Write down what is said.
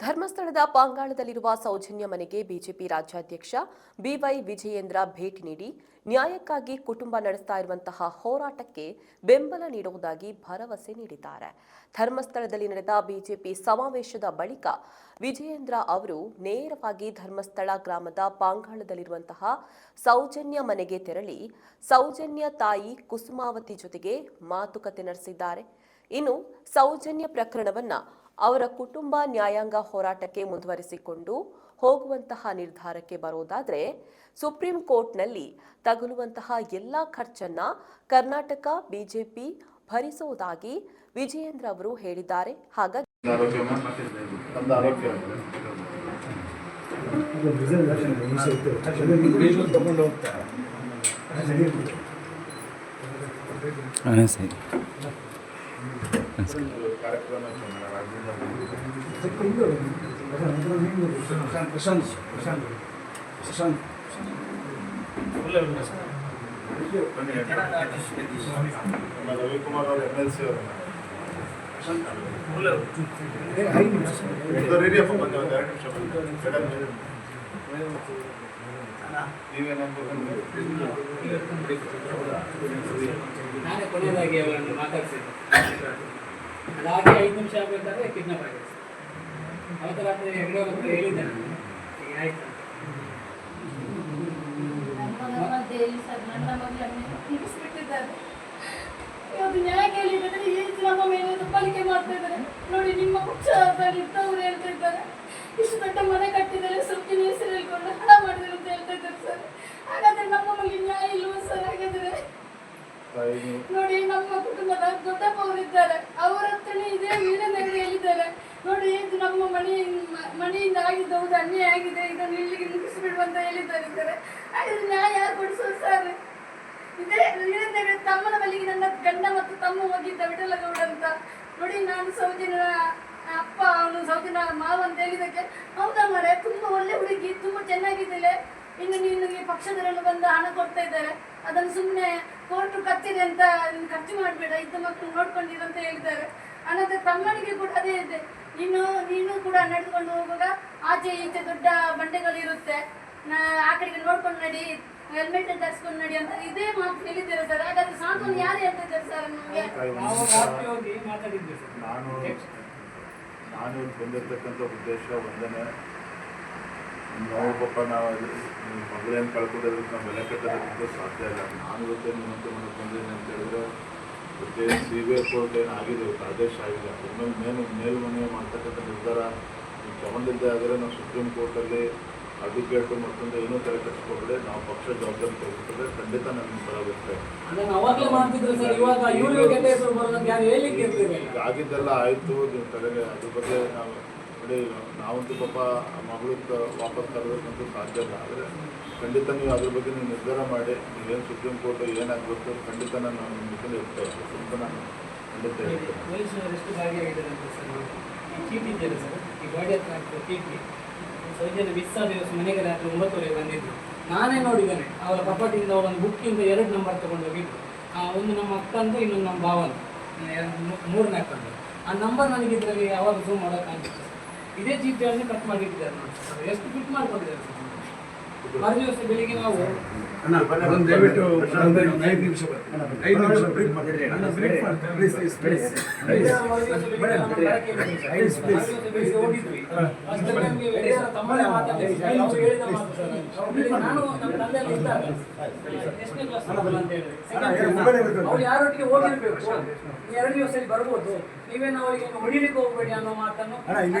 ಧರ್ಮಸ್ಥಳದ ಪಾಂಗಾಳದಲ್ಲಿರುವ ಸೌಜನ್ಯ ಮನೆಗೆ ಬಿಜೆಪಿ ರಾಜ್ಯಾಧ್ಯಕ್ಷ ಬಿವೈ ವಿಜಯೇಂದ್ರ ಭೇಟಿ ನೀಡಿ ನ್ಯಾಯಕ್ಕಾಗಿ ಕುಟುಂಬ ನಡೆಸ್ತಾ ಇರುವಂತಹ ಹೋರಾಟಕ್ಕೆ ಬೆಂಬಲ ನೀಡುವುದಾಗಿ ಭರವಸೆ ನೀಡಿದ್ದಾರೆ. ಧರ್ಮಸ್ಥಳದಲ್ಲಿ ನಡೆದ ಬಿಜೆಪಿ ಸಮಾವೇಶದ ಬಳಿಕ ವಿಜಯೇಂದ್ರ ಅವರು ನೇರವಾಗಿ ಧರ್ಮಸ್ಥಳ ಗ್ರಾಮದ ಪಾಂಗಾಳದಲ್ಲಿರುವಂತಹ ಸೌಜನ್ಯ ಮನೆಗೆ ತೆರಳಿ ಸೌಜನ್ಯ ತಾಯಿ ಕುಸುಮಾವತಿ ಜೊತೆಗೆ ಮಾತುಕತೆ ನಡೆಸಿದ್ದಾರೆ. ಇನ್ನು ಸೌಜನ್ಯ ಪ್ರಕರಣವನ್ನ ಅವರ ಕುಟುಂಬ ನ್ಯಾಯಾಂಗ ಹೋರಾಟಕ್ಕೆ ಮುಂದುವರಿಸಿಕೊಂಡು ಹೋಗುವಂತಹ ನಿರ್ಧಾರಕ್ಕೆ ಬರೋದಾದರೆ ಸುಪ್ರೀಂ ಕೋರ್ಟ್ನಲ್ಲಿ ತಗುಲುವಂತಹ ಎಲ್ಲಾ ಖರ್ಚನ್ನ ಕರ್ನಾಟಕ ಬಿಜೆಪಿ ಭರಿಸುವುದಾಗಿ ವಿಜಯೇಂದ್ರ ಅವರು ಹೇಳಿದ್ದಾರೆ. ಹಾಗಾಗಿ ಸರಿ. ರವಿಕುಮಾರ್ ಅವರು ಎಮ್ ಎಲ್ ಸಿ ಅವರು ಐದು ನಿಮಿಷ ಇದು ರೇಡಿಯಪ್ಪ ಬಂದೆ ಒಂದು ಎರಡು ನಿಮಿಷ ಬಂದೆ ಮೇಡಮ್ ನೀವೇನಂದ್ರೆ ನಾನೇ ಕೊನೆಯದಾಗಿ ಅವರನ್ನು ಮಾತಾಡಿಸಿದ್ರು. ಅದಾಗಿ ಐದು ನಿಮಿಷ ಆಗಬೇಕಾದ್ರೆ ಕಿಡ್ನಾಪ್ ಆಗಿದೆ ಅವತ್ತು ರಾತ್ರಿ ಹೆಗಡೆ ಅವ್ರ ಹತ್ರ ಹೇಳಿದ್ದೆ ನಾನು. ಈಗ ಆಯ್ತು ನ್ಯಾಯ ಕೇಳಿದ್ರೆ ಈ ರೀತಿ ನಮ್ಮ ಮೇಲೆ ದಬ್ಬಾಳಿಕೆ ಮಾಡ್ತಾ ಇದ್ದಾರೆ. ನೋಡಿ, ನಿಮ್ಮ ಪಕ್ಷದಲ್ಲಿ ಇದ್ದವ್ರು ಹೇಳ್ತಾ ಇದ್ದಾರೆ. ಇಷ್ಟು ದೊಡ್ಡ ಮನೆ ಕಟ್ಟಿದ್ದಾರೆ ಸೊಪ್ಪಿನ ಹೆಸರು ಹೇಳ್ಕೊಂಡು ಹಣ ಮಾಡಿದ್ರು ಅಂತ ಹೇಳ್ತಾ ಇದ್ದಾರೆ ಸರ್ ಹಾಗಾದ್ರೆ ನಮ್ಮ ಮಗಳಿಗೆ ನ್ಯಾಯ ಇಲ್ವಾ ಸರ್ ಹಾಗಾದ್ರೆ ತಾಯಿ ನೀವು ನೋಡಿ ನಮ್ಮ ಕುಟುಂಬದ ದೊಡ್ಡಪ್ಪ ಅವರಿದ್ದಾರೆ ಅವರ ಹತ್ರನೇ ಇದೇ ವೀರನಗರಿ ಹೇಳಿದ್ದಾರೆ ನೋಡಿ ಇದು ಮಣಿಯಿಂದ ಮನೆ, ಮನೆಯಿಂದ ಆಗಿದ್ದ ಹೌದು ಅನ್ಯಾಯ ಆಗಿದೆ. ಇದನ್ನು ಇಲ್ಲಿಗೆ ಮುಗಿಸ್ಬಿಡು ಅಂತ ಹೇಳಿದ್ದಾರೆ. ಹಾಗಾದ್ರೆ ನ್ಯಾಯ ಕೊಡಿಸೋದು ಸರ್? ಇದೇ ತಮ್ಮನ ಬಳಿಗೆ ನನ್ನ ಗಂಡ ಮತ್ತು ತಮ್ಮ ಹೋಗಿದ್ದ ವಿಠಲಗೌಡ ಅಂತ ನೋಡಿ ನಾನು ಸೌದಿನ ಅಪ್ಪ, ಅವನು ಸೌದಿನ ಮಾವ ಅಂತ ಹೇಳಿದಕ್ಕೆ ಹೌದಾ ಮರೆ? ತುಂಬಾ ಒಳ್ಳೆ ಹುಡುಗಿ, ತುಂಬಾ ಚೆನ್ನಾಗಿದ್ದಾಳೆ. ಇನ್ನು ನೀನು ಈ ಪಕ್ಷದವರೆಲ್ಲ ಬಂದು ಹಣ ಕೊಡ್ತಾ ಇದ್ದಾರೆ. ಅದನ್ನು ಸುಮ್ಮನೆ ಕೋರ್ಟು ಕತ್ತಿದೆ ಅಂತ ಖರ್ಚು ಮಾಡಬೇಡ. ಇದ್ದ ಮಕ್ಕಳು ನೋಡ್ಕೊಂಡಿರಂತ ಹೇಳಿದ್ದಾರೆ. ಅನಂತರ ತಮ್ಮನಿಗೆ ಕೂಡ ಅದೇ ಇದೆ. ನೀನು ನೀನು ಕೂಡ ನಡ್ಕೊಂಡು ಹೋಗುವಾಗ ಆಚೆ ಈಚೆ ದೊಡ್ಡ ಬಂಡೆಗಳು ಇರುತ್ತೆ ಆ ಕಡೆಗೆ ನೋಡ್ಕೊಂಡು ನಡಿ ಹೆಲ್ಮೆಟ್ ಧರಿಸ್ಕೊಂಡು ನಡಿ ಅಂತ ಇದೇ ಮಾತು ಹೇಳಿದ್ದೀರ ಸರ್. ಹಾಗಾದ್ರೆ ಸಾಂತ್ವನ ಯಾರು ಹೇಳ್ತಿದ್ದಾರೆ ಸರ್ ನಮಗೆ? ನಾನು ನಾನು ಬಂದಿರತಕ್ಕಂಥ ಉದ್ದೇಶ ಒಂದನೇ ನಾವು ಪಾಪ ನಾವು ಮಗಳೇನು ಕಳ್ಕೊಂಡಿರೋದಕ್ಕೆ ನಾವು ಬೆಲೆ ಕಟ್ಟೋದಕ್ಕೆ ಸಾಧ್ಯ ಇಲ್ಲ. ನಾನು ಇವತ್ತೇ ನಿಮ್ಮಂತ ಮಾಡಕ್ಕೆ ಬಂದಿದ್ದೀನಿ ಅಂತ ಹೇಳಿದ್ರೆ ಇವತ್ತೇ ಸಿ ಬಿ ಐ ಕೋರ್ಟ್ ಏನು ಆಗಿದೆ ಆದೇಶ ಆಗಿದೆ ಅದ್ರ ಮೇಲೆ ಮೇಲು ಮೇಲ್ಮನೆ ಮಾಡ್ತಕ್ಕಂಥ ನಿರ್ಧಾರ ನೀವು ತಗೊಂಡಿದ್ದೆ ಆದರೆ ನಾವು ಸುಪ್ರೀಂ ಕೋರ್ಟಲ್ಲಿ ಅದು ಕೇಳ್ತು ಮತ್ತೊಂದು ಏನೂ ತಲೆ ಕಟ್ಟಿಸ್ಕೊಂಡ್ರೆ ನಾವು ಪಕ್ಷ ಜವಾಬ್ದಾರಿ ತೆಗೆದುಕೊಂಡ್ರೆ ಖಂಡಿತ ನನ್ನ ಬರಬೇಕು ಆಗಿದ್ದೆಲ್ಲ ಆಯಿತು ನೀವು ತಲೆಗೆ ಅದ್ರ ಬಗ್ಗೆ ನಾವು ನೋಡಿ ನಾವಂತೂ ಪಾಪ ಆ ಮಗಳು ತ- ವಾಪಸ್ ತರಬೇಕಂತೂ ಸಾಧ್ಯ ಇಲ್ಲ. ಆದರೆ ಖಂಡಿತ ನೀವು ಅದ್ರ ಬಗ್ಗೆ ನೀವು ನಿರ್ಧಾರ ಮಾಡಿ ನೀವೇನು ಸುಪ್ರೀಂ ಕೋರ್ಟ್ ಏನಾಗಬೇಕು ಖಂಡಿತ ನಾನು ನಿಮ್ಮ ಜೊತೆ ಇರ್ತೇವೆ ಅಂತ ನಾನು ಖಂಡಿತ ಹೇಳ್ತೇನೆ. ಒಂಬತ್ತುವರೆಗೆ ಬಂದಿದ್ದು. ನಾನೇ ನೋಡಿದ್ದೇನೆ ಅವರ ಕಪಾಟಿಯಿಂದ ಅವರೊಂದು ಬುಕ್ಕಿಂದ ಎರಡು ನಂಬರ್ ತಗೊಂಡು ಹೋಗಿದ್ದು. ಆ, ಒಂದು ನಮ್ಮ ಅಕ್ಕಂದು ಇನ್ನೊಂದು ನಮ್ಮ ಭಾವಂದು ಮೂರನೇ ಅಕ್ಕಂದು ಆ ನಂಬರ್ ನನಗೆ ಇದರಲ್ಲಿ ಯಾವಾಗ ಝೂಮ್ ಮಾಡೋಕ್ಕಾಗ್ತದೆ ಇದೇ ಚೀಟಿಯನ್ನು ಕಟ್ ಮಾಡಿಟ್ಟಿದ್ದಾರೆ ನೋಡಿ ಎಷ್ಟು ಫಿಟ್ ಮಾಡ್ಕೊಂಡಿದ್ದಾರೆ ಸರ್. ಮರು ದಿವಸ ಬೆಳಿಗ್ಗೆ ನಾವು ಅಣ್ಣ ಒಂದು ದಯವಿಟ್ಟು ಒಂದು ಐದು ನಿಮಿಷ ಬರ್ತೀನಿ ಐದು ನಿಮಿಷ ಬ್ರೇಕ್ ಮಾಡಿ ಅಣ್ಣ ಬ್ರೇಕ್ ಮಾಡ್ತೀನಿ. ಪ್ಲೀಸ್ ಪ್ಲೀಸ್ ಪ್ಲೀಸ್ ಯಾರೊಟ್ಟಿಗೆ ಹೋಗಿರ್ಬೇಕು ಎರಡು ದಿವಸದಲ್ಲಿ ಬರ್ಬೋದು. ನೀವೇನು ಅವರಿಗೆ ಹೊಡಿಲಿಕ್ಕೆ ಹೋಗ್ಬೇಡಿ ಅನ್ನೋ ಮಾತನ್ನು ಅಣ್ಣ, ಇಲ್ಲಿ